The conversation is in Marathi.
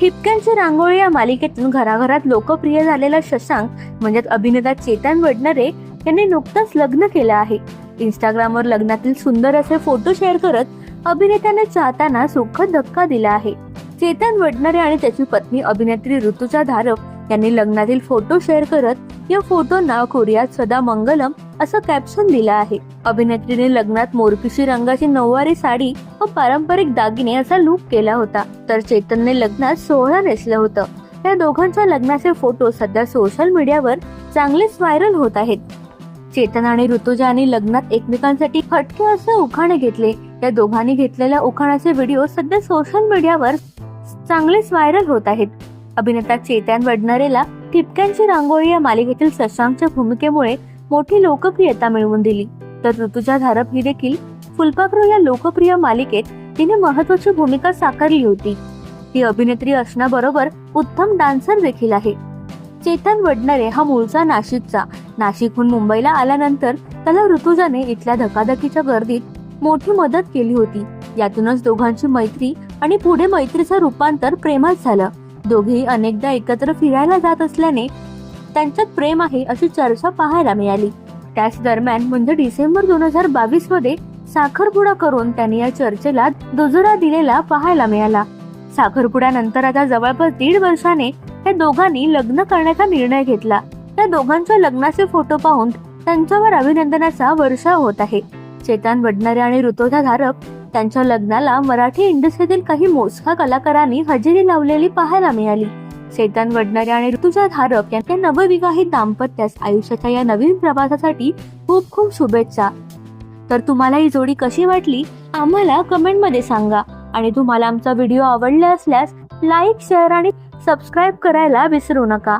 ठिपक्यांची रांगोळी या मालिकेतून घराघरात लोकप्रिय झालेला शशांक म्हणजे अभिनेता चेतन वडनरे यांनी नुकतंच लग्न केलं आहे. इंस्टाग्रामवर लग्नातील सुंदर असे फोटो शेअर करत अभिनेत्याने चाहताना सुखद धक्का दिला आहे. चेतन वडनरे आणि त्याची पत्नी अभिनेत्री ऋतुजा धारप यांनी लग्नातील फोटो शेअर करत या फोटोंना कोरियात सदा मंगलम असं कॅप्शन दिलं आहे. अभिनेत्रीने लग्नात मोरपिशी रंगाची नऊवारी साडी व पारंपरिक दागिने असा लुक केला होता. तर चेतनने लग्नात सोहळा नेसलं होतं. या दोघांच्या लग्नाचे फोटो सध्या सोशल मीडियावर चांगलेच व्हायरल होत आहेत. चेतन आणि ऋतुजाने लग्नात एकमेकांसाठी फटके असे उखाणे घेतले. या दोघांनी घेतलेल्या उखाणाचे व्हिडिओ सध्या सोशल मीडियावर चांगलेच व्हायरल होत आहेत. अभिनेता चेतन वडनरेला ठिपक्यांची रांगोळी या मालिकेतील शशांकच्या भूमिकेमुळे मोठी लोकप्रियता मिळवून दिली. तर ऋतुजा धारप ही देखील फुलपाखरू या लोकप्रिय मालिकेत तिने महत्वाची भूमिका साकारली होती. ती अभिनेत्री असण्याबरोबर उत्तम डान्सर देखील आहे. चेतन वडनरे हा मूळचा नाशिकचा. नाशिकहून मुंबईला आल्यानंतर त्याला ऋतुजाने इथल्या धकाधकीच्या गर्दीत मोठी मदत केली होती. यातूनच दोघांची मैत्री आणि पुढे मैत्रीचं रूपांतर प्रेमात झालं. दोघेही अनेकदा एकत्र फिरायला जात असल्याने त्यांच्यात प्रेम आहे अशी चर्चा पाहायला मिळाली. त्याच दरम्यान म्हणजे डिसेंबर दोन हजार बावीसमध्ये साखरपुडा करून त्यांनी या चर्चेला दुजोरा दिलेला पाहायला मिळाला. साखरपुड्यानंतर आता जवळपास दीड वर्षाने या दोघांनी लग्न करण्याचा निर्णय घेतला. त्या दोघांच्या लग्नाचे फोटो पाहून त्यांच्यावर अभिनंदनाचा वर्षाव होत आहे. चेतन वडणारे आणि ऋतुजा धारक त्यांच्या लग्नाला मराठी इंडस्ट्रीतील काही मोजका कलाकारांनी हजेरी लावलेली पाहायला मिळाली. सेतन वडणारे आणि ऋतुजा धारक यांच्या नवविवाहित दाम्पत्यास आयुष्याच्या या नवीन प्रवासासाठी खूप खूप शुभेच्छा. तर तुम्हाला ही जोडी कशी वाटली? आम्हाला कमेंटमध्ये सांगा. आणि तुम्हाला आमचा व्हिडिओ आवडला असल्यास लाईक शेअर आणि सबस्क्राईब करायला विसरू नका.